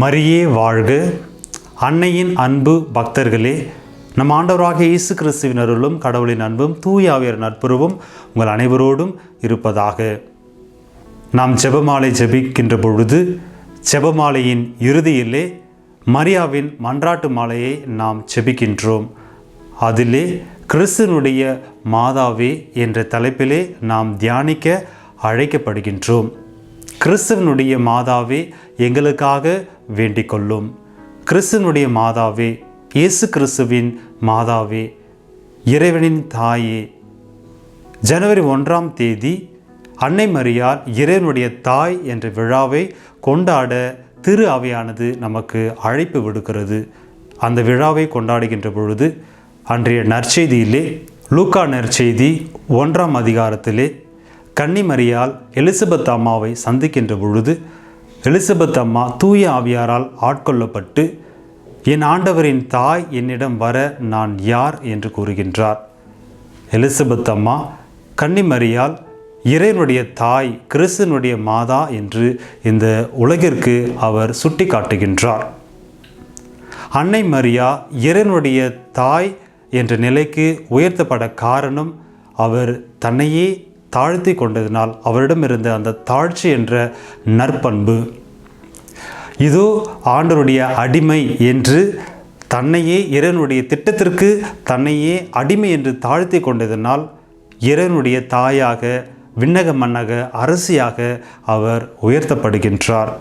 மரியே வாழ்க. அன்னையின் அன்பு பக்தர்களே நம் ஆண்டவராக இயேசு கிறிஸ்துவின் அருளும் கடவுளின் அன்பும் தூயாவியர் நட்புறவும் உங்கள் அனைவரோடும் இருப்பதாக. நாம் ஜெபமாலை ஜெபிக்கின்ற பொழுது ஜெபமாலையின் இறுதியிலே மரியாவின் மன்றாட்டு மாலையை நாம் ஜெபிக்கின்றோம். அதிலே கிறிஸ்துனுடைய மாதாவே என்ற தலைப்பிலே நாம் தியானிக்க அழைக்கப்படுகின்றோம். கிறிஸ்தவனுடைய மாதாவே எங்களுக்காக வேண்டிக் கொள்ளும் மாதாவே இயேசு கிறிஸ்துவின் மாதாவே இறைவனின் தாயே. ஜனவரி ஒன்றாம் தேதி அன்னை மரியார் இறைவனுடைய தாய் என்ற விழாவை கொண்டாட திரு அவையானது நமக்கு அழைப்பு விடுக்கிறது. அந்த விழாவை கொண்டாடுகின்ற பொழுது அன்றைய நற்செய்தியிலே லூக்கா நற்செய்தி ஒன்றாம் அதிகாரத்திலே கன்னிமரியால் எலிசபெத் அம்மாவை சந்திக்கின்ற பொழுது எலிசபெத் அம்மா தூய ஆவியாரால் ஆட்கொள்ளப்பட்டு என் ஆண்டவரின் தாய் என்னிடம் வர நான் யார்? என்று கூறுகின்றார். எலிசபெத் அம்மா கன்னிமரியால் இறைவனுடைய தாய் கிறிஸ்தனுடைய மாதா என்று இந்த உலகிற்கு அவர் சுட்டி காட்டுகின்றார் அன்னை மரியா இறைவனுடைய தாய் என்ற நிலைக்கு உயர்த்தப்பட காரணம் அவர் தன்னையே தாழ்த்தி கொண்டதினால் அவரிடம் இருந்த அந்த தாழ்ச்சி என்ற நற்பண்பு. இதோ ஆண்டருடைய அடிமை என்று தன்னையே இறைவனுடைய திட்டத்திற்கு தன்னையே அடிமை என்று தாழ்த்தி கொண்டதினால் இறைவனுடைய தாயாக விண்ணக மன்னக அரசியாக அவர் உயர்த்தப்படுகின்றார்.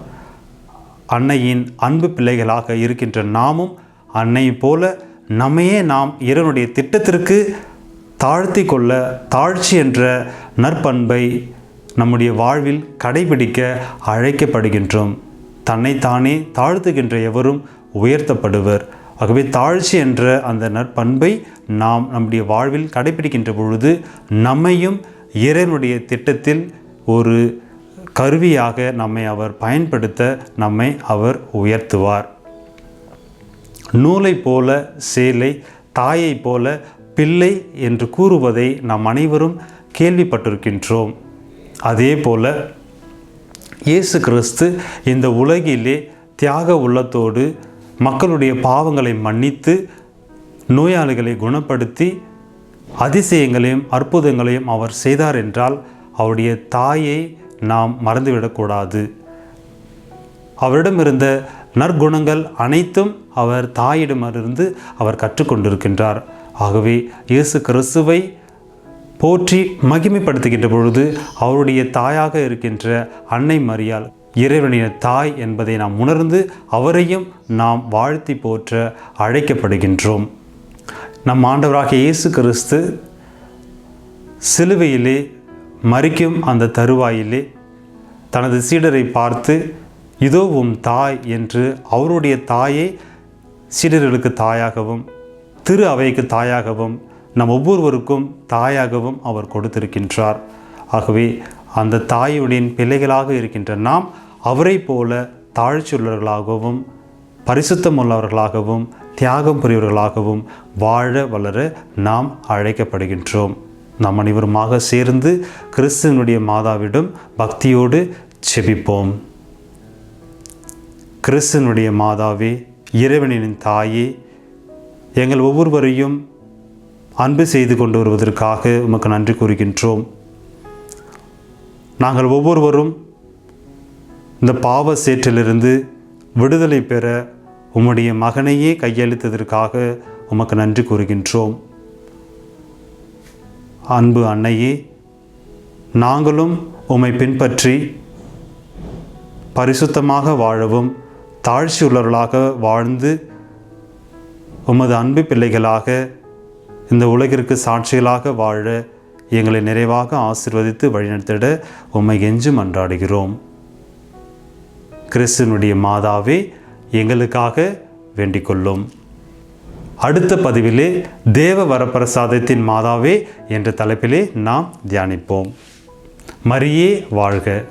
அன்னையின் அன்பு பிள்ளைகளாக இருக்கின்ற நாமும் அன்னை போல நம்மையே நாம் இறைவனுடைய திட்டத்திற்கு தாழ்த்தி கொள்ள தாழ்ச்சி என்ற நற்பண்பை நம்முடைய வாழ்வில் கடைபிடிக்க அழைக்கப்படுகின்றோம். தன்னைத்தானே தாழ்த்துகின்ற எவரும் உயர்த்தப்படுவர். ஆகவே தாழ்ச்சி என்ற அந்த நற்பண்பை நாம் நம்முடைய வாழ்வில் கடைபிடிக்கின்ற பொழுது நம்மையும் இறைவனுடைய திட்டத்தில் ஒரு கருவியாக நம்மை அவர் பயன்படுத்த நம்மை அவர் உயர்த்துவார். நூலை போல சேலை தாயை போல பிள்ளை என்று கூறுவதை நாம் அனைவரும் கேள்விப்பட்டிருக்கின்றோம். அதே போல இயேசு கிறிஸ்து இந்த உலகிலே தியாக உள்ளத்தோடு மக்களுடைய பாவங்களை மன்னித்து நோயாளிகளை குணப்படுத்தி அதிசயங்களையும் அற்புதங்களையும் அவர் செய்தார் என்றால் அவருடைய தாயை நாம் மறந்துவிடக்கூடாது. அவரிடம் இருந்த நற்குணங்கள் அனைத்தும் அவர் தாயிடமிருந்து அவர் கற்றுக்கொண்டிருக்கின்றார். ஆகவே இயேசு கிறிஸ்துவை போற்றி மகிமைப்படுத்துகின்ற பொழுது அவருடைய தாயாக இருக்கின்ற அன்னை மரியால் இறைவனின் தாய் என்பதை நாம் உணர்ந்து அவரையும் நாம் வாழ்த்தி போற்ற அழைக்கப்படுகின்றோம். நம் ஆண்டவராகிய இயேசு கிறிஸ்து சிலுவையிலே மறிக்கும் அந்த தருவாயிலே தனது சீடரை பார்த்து இதோ உம் தாய் என்று அவருடைய தாயை சீடர்களுக்கு தாயாகவும் திரு அவைக்கு தாயாகவும் நம் ஒவ்வொருவருக்கும் தாயாகவும் அவர் கொடுத்திருக்கின்றார். ஆகவே அந்த தாயுடன் பிள்ளைகளாக இருக்கின்ற நாம் அவரை போல தாழ்ச்சியுள்ளவர்களாகவும் பரிசுத்தமுள்ளவர்களாகவும் தியாகம் புரியவர்களாகவும் வாழ வளர நாம் அழைக்கப்படுகின்றோம். நாம் அனைவருமாக சேர்ந்து கிறிஸ்துவனுடைய மாதாவிடம் பக்தியோடு செபிப்போம். கிறிஸ்துவனுடைய மாதாவே இறைவனின் தாயே எங்கள் ஒவ்வொருவரையும் அன்பு செய்து கொண்டு வருவதற்காக உமக்கு நன்றி கூறுகின்றோம். நாங்கள் ஒவ்வொருவரும் இந்த பாவ சேற்றிலிருந்து விடுதலை பெற உம்முடைய மகனையே கையளித்ததற்காக உமக்கு நன்றி கூறுகின்றோம். அன்பு அன்னையே நாங்களும் உம்மை பின்பற்றி பரிசுத்தமாக வாழவும் தாழ்ச்சியுள்ளவர்களாக வாழ்ந்து உமது அன்பு பிள்ளைகளாக இந்த உலகிற்கு சாட்சிகளாக வாழ எங்களை நிறைவாக ஆசிர்வதித்து வழிநடத்திட உம்மை எஞ்சும் அன்றாடுகிறோம். கிறிஸ்துனுடைய மாதாவே எங்களுக்காக வேண்டிக் கொள்ளும் அடுத்த பதிவிலே தேவ வரப்பிரசாதத்தின் மாதாவே என்ற தலைப்பிலே நாம் தியானிப்போம். மரியே வாழ்க.